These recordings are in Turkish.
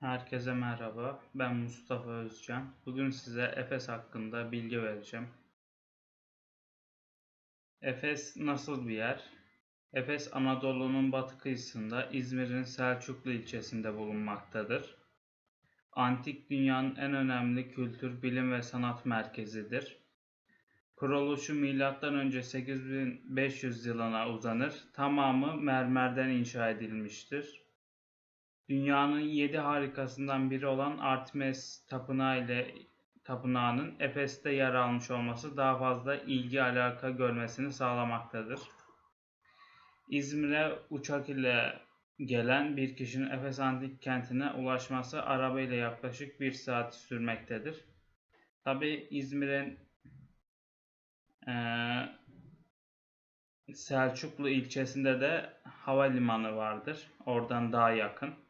Herkese merhaba. Ben Mustafa Özcan. Bugün size Efes hakkında bilgi vereceğim. Efes nasıl bir yer? Efes Anadolu'nun batı kıyısında İzmir'in Selçuklu ilçesinde bulunmaktadır. Antik dünyanın en önemli kültür, bilim ve sanat merkezidir. Kuruluşu M.Ö. 8500 yılına uzanır. Tamamı mermerden inşa edilmiştir. Dünyanın yedi harikasından biri olan Artemis Tapınağı ile tapınağının Efes'te yer almış olması daha fazla ilgi alaka görmesini sağlamaktadır. İzmir'e uçak ile gelen bir kişinin Efes Antik Kenti'ne ulaşması araba ile yaklaşık bir saat sürmektedir. Tabi İzmir'in e, Selçuklu ilçesinde de havalimanı vardır. Oradan daha yakın.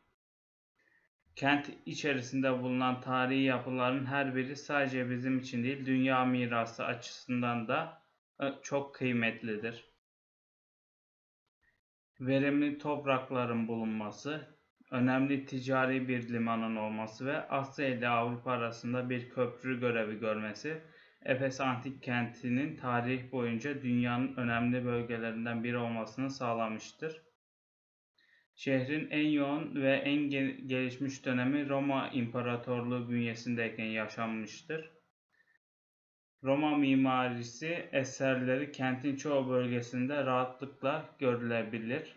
Kent içerisinde bulunan tarihi yapıların her biri sadece bizim için değil, dünya mirası açısından da e, çok kıymetlidir. Verimli toprakların bulunması, önemli ticari bir limanın olması ve Asya ile Avrupa arasında bir köprü görevi görmesi, Efes Antik Kenti'nin tarih boyunca dünyanın önemli bölgelerinden biri olmasını sağlamıştır. Şehrin en yoğun ve en gelişmiş dönemi Roma İmparatorluğu bünyesindeyken yaşanmıştır. Roma mimarisi eserleri kentin çoğu bölgesinde rahatlıkla görülebilir.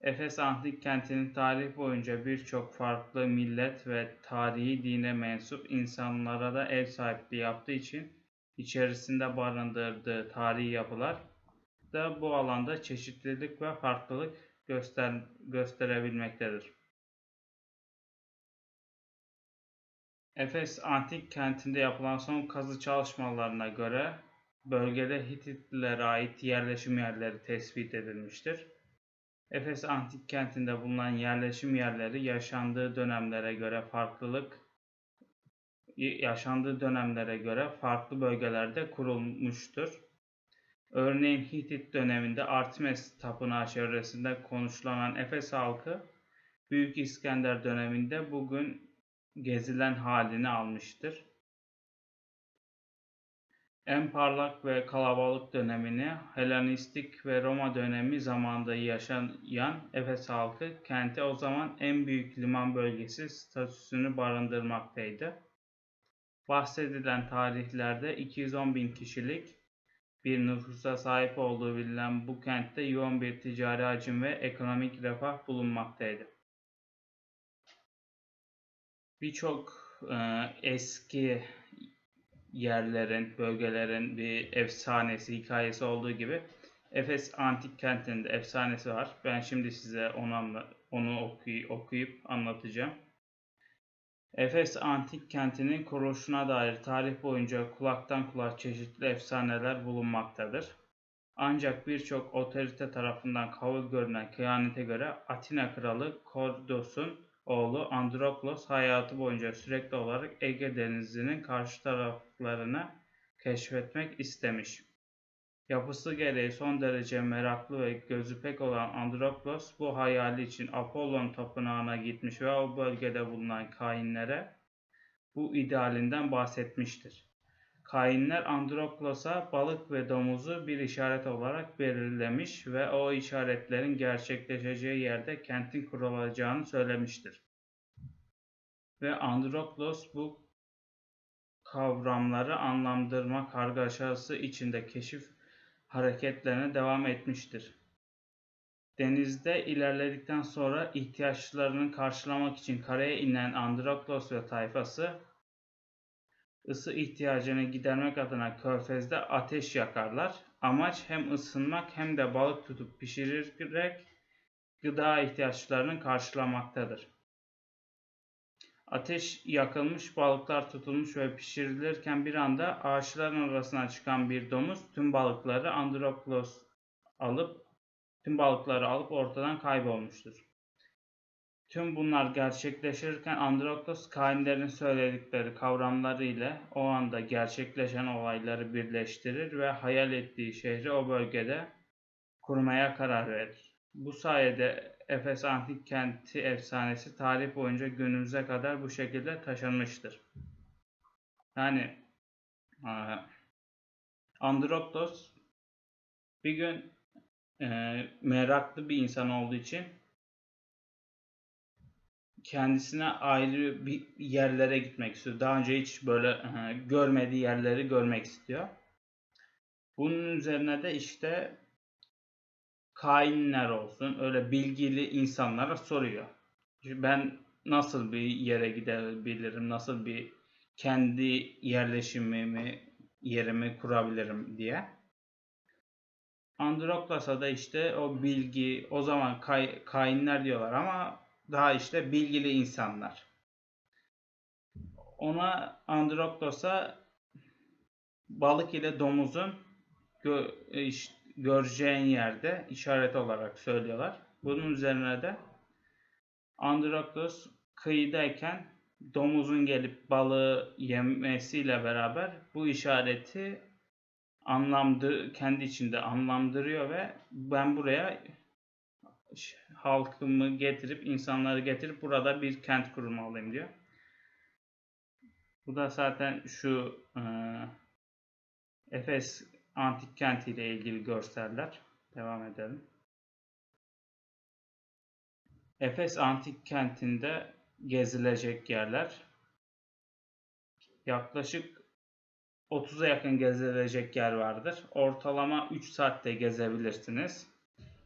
Efes Antik Kenti'nin tarih boyunca birçok farklı millet ve tarihi dine mensup insanlara da ev sahipliği yaptığı için içerisinde barındırdığı tarihi yapılar da bu alanda çeşitlilik ve farklılık göster gösterebilmektedir. Efes antik kentinde yapılan son kazı çalışmalarına göre bölgede Hititlilere ait yerleşim yerleri tespit edilmiştir. Efes antik kentinde bulunan yerleşim yerleri yaşandığı dönemlere göre farklılık yaşandığı dönemlere göre farklı bölgelerde kurulmuştur. Örneğin Hitit döneminde Artemis tapınağı çevresinde konuşulan Efes halkı Büyük İskender döneminde bugün gezilen halini almıştır. En parlak ve kalabalık dönemini Helenistik ve Roma dönemi zamanında yaşayan Efes halkı kente o zaman en büyük liman bölgesi statüsünü barındırmaktaydı. Bahsedilen tarihlerde 210 bin kişilik bir nüfusa sahip olduğu bilinen bu kentte yoğun bir ticari hacim ve ekonomik refah bulunmaktaydı. Birçok e, eski yerlerin, bölgelerin bir efsanesi, hikayesi olduğu gibi Efes antik kentinde efsanesi var. Ben şimdi size onu, onu okuy okuyup anlatacağım. Efes antik kentinin kuruluşuna dair tarih boyunca kulaktan kulağa çeşitli efsaneler bulunmaktadır. Ancak birçok otorite tarafından kabul görülen kıyanete göre Atina kralı Kordos'un oğlu Androklos hayatı boyunca sürekli olarak Ege denizinin karşı taraflarını keşfetmek istemiş. Yapısı gereği son derece meraklı ve gözü pek olan Androklos bu hayali için Apollon tapınağına gitmiş ve o bölgede bulunan kainlere bu idealinden bahsetmiştir. Kainler Androklos'a balık ve domuzu bir işaret olarak belirlemiş ve o işaretlerin gerçekleşeceği yerde kentin kurulacağını söylemiştir. Ve Androklos bu kavramları anlamlandırma kargaşası içinde keşif hareketlerine devam etmiştir. Denizde ilerledikten sonra ihtiyaçlarını karşılamak için karaya inen Androklos ve tayfası ısı ihtiyacını gidermek adına körfezde ateş yakarlar. Amaç hem ısınmak hem de balık tutup pişirerek gıda ihtiyaçlarını karşılamaktadır. Ateş yakılmış, balıklar tutulmuş ve pişirilirken bir anda ağaçların arasına çıkan bir domuz tüm balıkları Androklos alıp tüm balıkları alıp ortadan kaybolmuştur. Tüm bunlar gerçekleşirken Androklos kainlerin söyledikleri kavramları ile o anda gerçekleşen olayları birleştirir ve hayal ettiği şehri o bölgede kurmaya karar verir. Bu sayede Efes Antik Kenti efsanesi tarih boyunca günümüze kadar bu şekilde taşınmıştır. Yani e, Androklos bir gün e, meraklı bir insan olduğu için kendisine ayrı bir yerlere gitmek istiyor. Daha önce hiç böyle e, görmediği yerleri görmek istiyor. Bunun üzerine de işte kainler olsun öyle bilgili insanlara soruyor. Ben nasıl bir yere gidebilirim, nasıl bir kendi yerleşimimi, yerimi kurabilirim diye. Androklos'a da işte o bilgi, o zaman kay, kainler diyorlar ama daha işte bilgili insanlar. Ona Androklos'a balık ile domuzun gö, işte, göreceğin yerde işaret olarak söylüyorlar. Bunun üzerine de Androklos kıyıdayken domuzun gelip balığı yemesiyle beraber bu işareti anlamdı kendi içinde anlamdırıyor ve ben buraya halkımı getirip insanları getirip burada bir kent kurmalıyım diyor. Bu da zaten şu e, Efes antik kenti ile ilgili görseller. Devam edelim. Efes antik kentinde gezilecek yerler. Yaklaşık 30'a yakın gezilecek yer vardır. Ortalama 3 saatte gezebilirsiniz.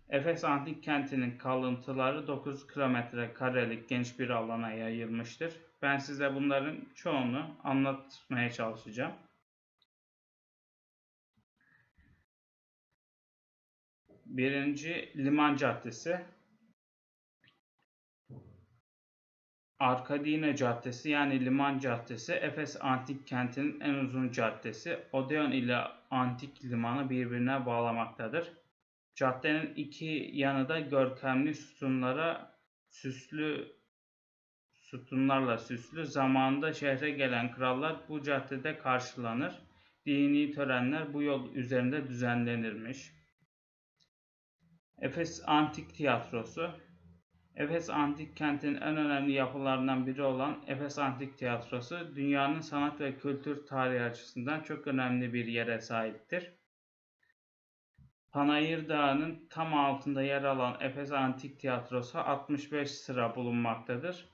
Efes antik kentinin kalıntıları 9 kilometre karelik geniş bir alana yayılmıştır. Ben size bunların çoğunu anlatmaya çalışacağım. Birinci Liman Caddesi. Arkadine Caddesi yani Liman Caddesi Efes Antik Kenti'nin en uzun caddesi. Odeon ile Antik Limanı birbirine bağlamaktadır. Caddenin iki yanı da görkemli sütunlara süslü sütunlarla süslü. Zamanında şehre gelen krallar bu caddede karşılanır. Dini törenler bu yol üzerinde düzenlenirmiş. Efes Antik Tiyatrosu Efes Antik Kenti'nin en önemli yapılarından biri olan Efes Antik Tiyatrosu, dünyanın sanat ve kültür tarihi açısından çok önemli bir yere sahiptir. Panayır Dağı'nın tam altında yer alan Efes Antik Tiyatrosu 65 sıra bulunmaktadır.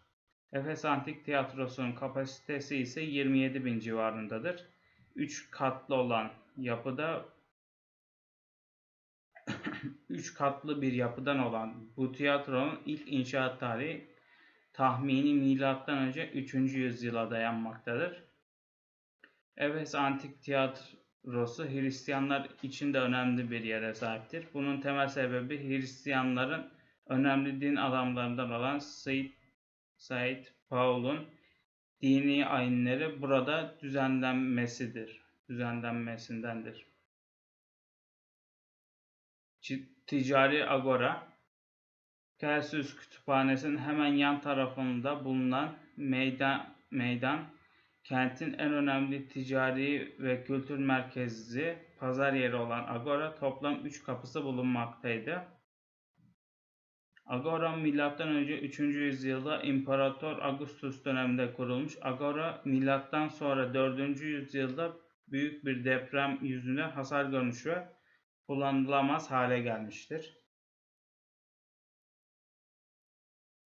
Efes Antik Tiyatrosu'nun kapasitesi ise 27 bin civarındadır. 3 katlı olan yapıda 3 katlı bir yapıdan olan bu tiyatronun ilk inşaat tarihi tahmini milattan önce 3. yüzyıla dayanmaktadır. Efes Antik Tiyatrosu Hristiyanlar için de önemli bir yere sahiptir. Bunun temel sebebi Hristiyanların önemli din adamlarından olan Said, Said Paul'un dini ayinleri burada düzenlenmesidir. Düzenlenmesindendir. Ticari Agora, Celsius Kütüphanesi'nin hemen yan tarafında bulunan meydan, meydan kentin en önemli ticari ve kültür merkezi, pazar yeri olan Agora toplam 3 kapısı bulunmaktaydı. Agora M.Ö. 3. yüzyılda İmparator Augustus döneminde kurulmuş. Agora milattan sonra 4. yüzyılda büyük bir deprem yüzünden hasar görmüş ve kullanılamaz hale gelmiştir.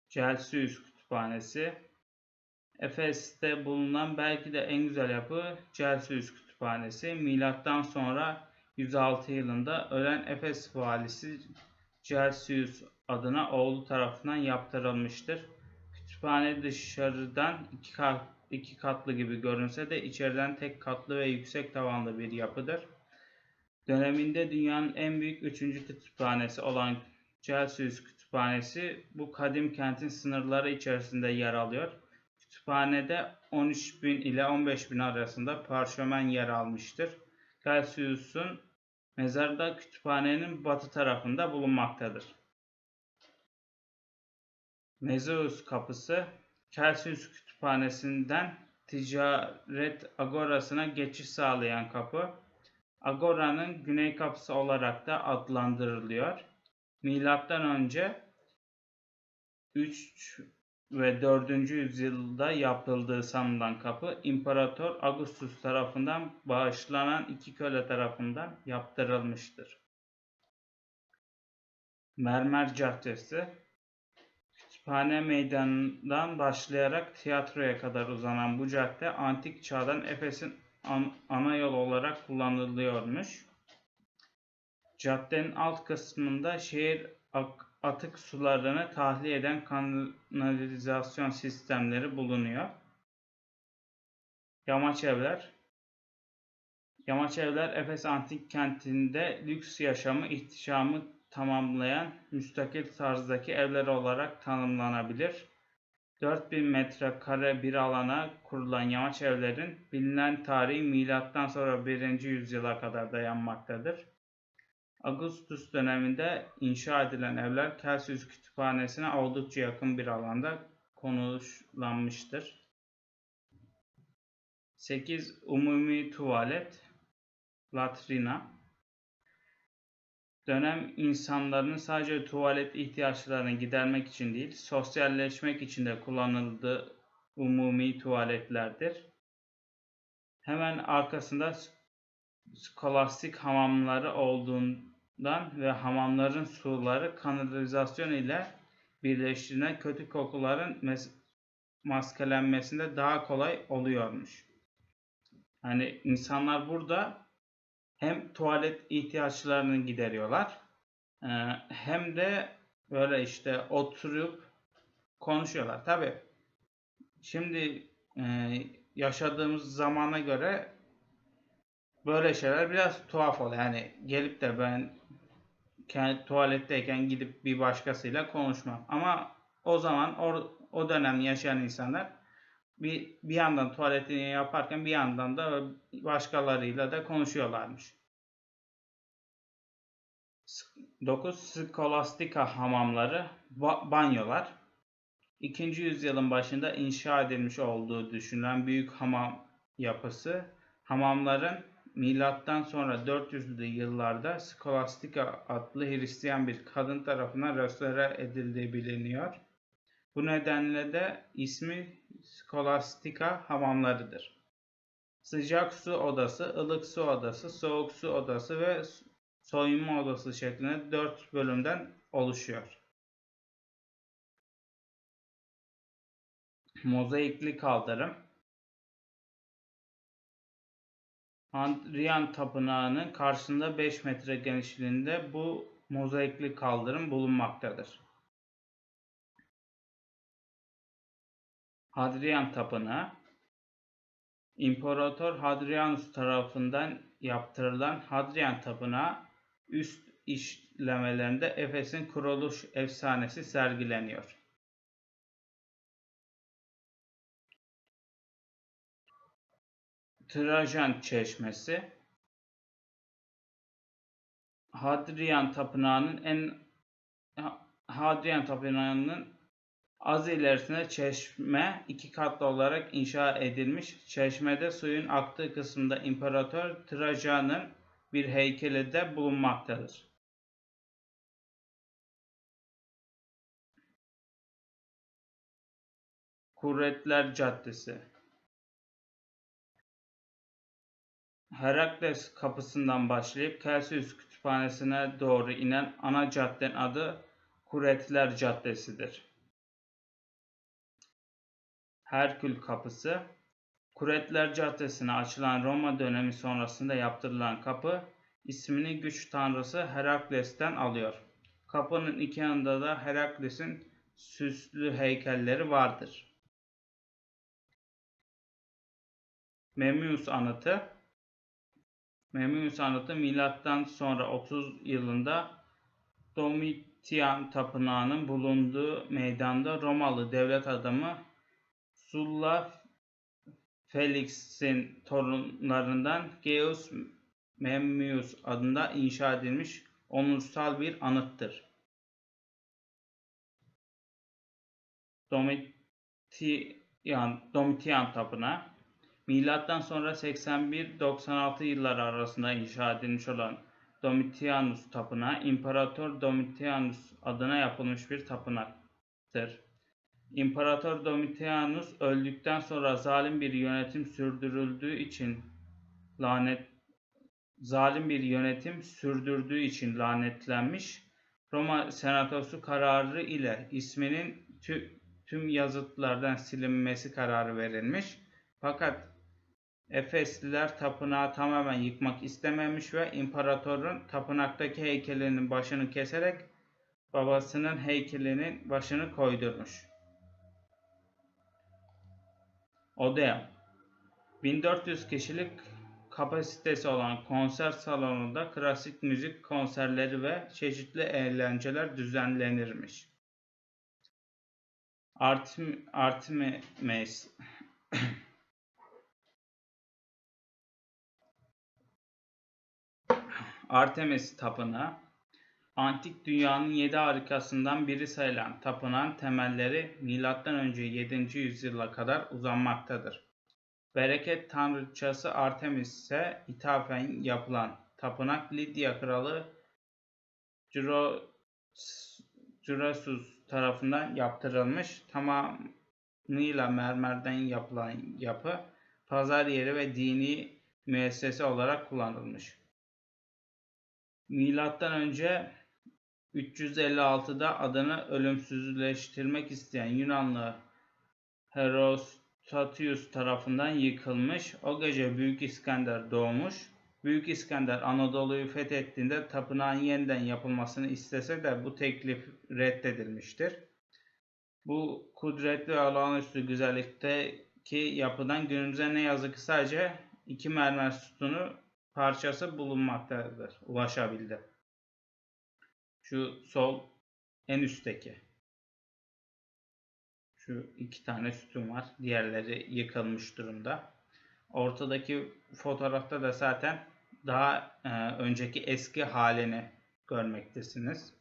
Celsius Kütüphanesi Efes'te bulunan belki de en güzel yapı Celsius Kütüphanesi. Milattan sonra 106 yılında ölen Efes valisi Celsius adına oğlu tarafından yaptırılmıştır. Kütüphane dışarıdan iki, kat, iki katlı gibi görünse de içeriden tek katlı ve yüksek tavanlı bir yapıdır. Döneminde dünyanın en büyük üçüncü kütüphanesi olan Celsius Kütüphanesi bu kadim kentin sınırları içerisinde yer alıyor. Kütüphanede 13 bin ile 15 bin arasında parşömen yer almıştır. Celsius'un mezarı da kütüphanenin batı tarafında bulunmaktadır. Mezeus kapısı Celsius kütüphanesinden ticaret agorasına geçiş sağlayan kapı Agora'nın güney kapısı olarak da adlandırılıyor. Milattan önce 3 ve 4. yüzyılda yapıldığı sanılan kapı İmparator Augustus tarafından bağışlanan iki köle tarafından yaptırılmıştır. Mermer Caddesi Kütüphane Meydanı'ndan başlayarak tiyatroya kadar uzanan bu cadde antik çağdan Efes'in ana yol olarak kullanılıyormuş. Caddenin alt kısmında şehir atık sularını tahliye eden kanalizasyon sistemleri bulunuyor. Yamaç evler Yamaç evler Efes antik kentinde lüks yaşamı, ihtişamı tamamlayan müstakil tarzdaki evler olarak tanımlanabilir. 4000 metrekare bir alana kurulan yamaç evlerin bilinen tarihi milattan sonra 1. yüzyıla kadar dayanmaktadır. Augustus döneminde inşa edilen evler Celsius Kütüphanesi'ne oldukça yakın bir alanda konuşlanmıştır. 8. Umumi tuvalet Latrina Dönem insanların sadece tuvalet ihtiyaçlarını gidermek için değil, sosyalleşmek için de kullanıldığı umumi tuvaletlerdir. Hemen arkasında skolastik hamamları olduğundan ve hamamların suları kanalizasyon ile birleştiğinden kötü kokuların mes- maskelenmesinde daha kolay oluyormuş. Hani insanlar burada hem tuvalet ihtiyaçlarını gideriyorlar e, hem de böyle işte oturup konuşuyorlar. Tabi şimdi e, yaşadığımız zamana göre böyle şeyler biraz tuhaf oluyor. Yani gelip de ben kendi tuvaletteyken gidip bir başkasıyla konuşmam. Ama o zaman o, o dönem yaşayan insanlar bir, bir yandan tuvaletini yaparken bir yandan da başkalarıyla da konuşuyorlarmış. 9. Skolastika hamamları, ba- banyolar. 2. yüzyılın başında inşa edilmiş olduğu düşünülen büyük hamam yapısı, hamamların milattan sonra 400'lü yıllarda Skolastika adlı Hristiyan bir kadın tarafından restore edildiği biliniyor. Bu nedenle de ismi Skolastika hamamlarıdır. Sıcak su odası, ılık su odası, soğuk su odası ve soyunma odası şeklinde 4 bölümden oluşuyor. Mozaikli kaldırım Hadrian Tapınağı'nın karşısında 5 metre genişliğinde bu mozaikli kaldırım bulunmaktadır. Hadrian Tapınağı İmparator Hadrianus tarafından yaptırılan Hadrian Tapınağı üst işlemelerinde Efes'in kuruluş efsanesi sergileniyor. Trajan Çeşmesi Hadrian Tapınağı'nın en Hadrian Tapınağı'nın az ilerisinde çeşme iki katlı olarak inşa edilmiş. Çeşmede suyun aktığı kısımda İmparator Trajan'ın bir heykeli de bulunmaktadır. Kuretler Caddesi Herakles kapısından başlayıp Celsius Kütüphanesi'ne doğru inen ana caddenin adı Kuretler Caddesi'dir. Herkül Kapısı Kuretler Caddesi'ne açılan Roma dönemi sonrasında yaptırılan kapı ismini güç tanrısı Herakles'ten alıyor. Kapının iki yanında da Herakles'in süslü heykelleri vardır. Memmius anıtı Memmius anıtı milattan sonra 30 yılında Domitian tapınağının bulunduğu meydanda Romalı devlet adamı Sulla Felix'in torunlarından Gaius Memmius adında inşa edilmiş onursal bir anıttır. Domitian, Domitian Tapınağı Milattan sonra 81-96 yılları arasında inşa edilmiş olan Domitianus Tapınağı, İmparator Domitianus adına yapılmış bir tapınak. İmparator Domitianus öldükten sonra zalim bir yönetim sürdürüldüğü için lanet zalim bir yönetim sürdürdüğü için lanetlenmiş. Roma Senatosu kararı ile isminin tü- tüm yazıtlardan silinmesi kararı verilmiş. Fakat Efesliler tapınağı tamamen yıkmak istememiş ve imparatorun tapınaktaki heykelinin başını keserek babasının heykelinin başını koydurmuş. Odeon 1400 kişilik kapasitesi olan konser salonunda klasik müzik konserleri ve çeşitli eğlenceler düzenlenirmiş. Artem Artemis Artemis Tapınağı Antik dünyanın yedi harikasından biri sayılan tapınağın temelleri M.Ö. 7. yüzyıla kadar uzanmaktadır. Bereket tanrıçası Artemis'e ithafen yapılan tapınak Lidya kralı Drusus tarafından yaptırılmış. Tamamıyla mermerden yapılan yapı pazar yeri ve dini müessese olarak kullanılmış. Milattan önce 356'da adını ölümsüzleştirmek isteyen Yunanlı Herostratus tarafından yıkılmış. O gece Büyük İskender doğmuş. Büyük İskender Anadolu'yu fethettiğinde tapınağın yeniden yapılmasını istese de bu teklif reddedilmiştir. Bu kudretli ve olağanüstü güzellikteki yapıdan günümüze ne yazık ki sadece iki mermer sütunu parçası bulunmaktadır. Ulaşabildi. Şu sol en üstteki. Şu iki tane sütun var. Diğerleri yıkılmış durumda. Ortadaki fotoğrafta da zaten daha e, önceki eski halini görmektesiniz.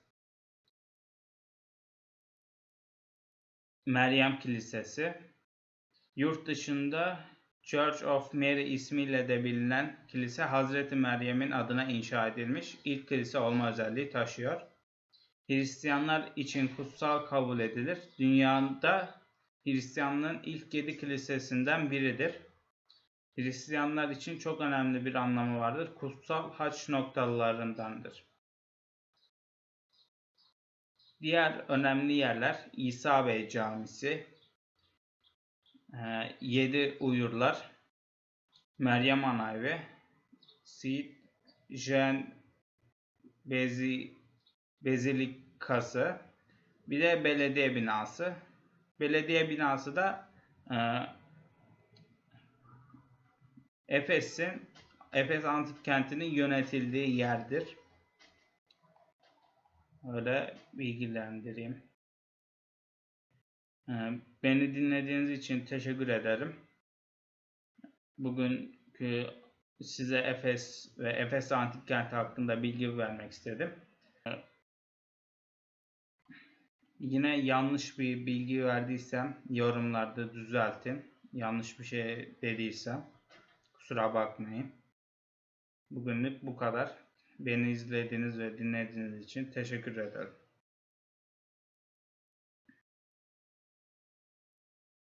Meryem Kilisesi. Yurt dışında Church of Mary ismiyle de bilinen kilise Hazreti Meryem'in adına inşa edilmiş ilk kilise olma özelliği taşıyor. Hristiyanlar için kutsal kabul edilir. Dünyada Hristiyanlığın ilk yedi kilisesinden biridir. Hristiyanlar için çok önemli bir anlamı vardır. Kutsal haç noktalarındandır. Diğer önemli yerler İsa Bey Camisi, Yedi Uyurlar, Meryem Ana Sid Jean Bezi, Bezilikası, bir de belediye binası. Belediye binası da e, Efes'in Efes Antik Kenti'nin yönetildiği yerdir. Öyle bilgilendireyim. Ee, beni dinlediğiniz için teşekkür ederim. Bugünkü size Efes ve Efes Antik Kenti hakkında bilgi vermek istedim. Yine yanlış bir bilgi verdiysem yorumlarda düzeltin. Yanlış bir şey dediysem kusura bakmayın. Bugünlük bu kadar. Beni izlediğiniz ve dinlediğiniz için teşekkür ederim.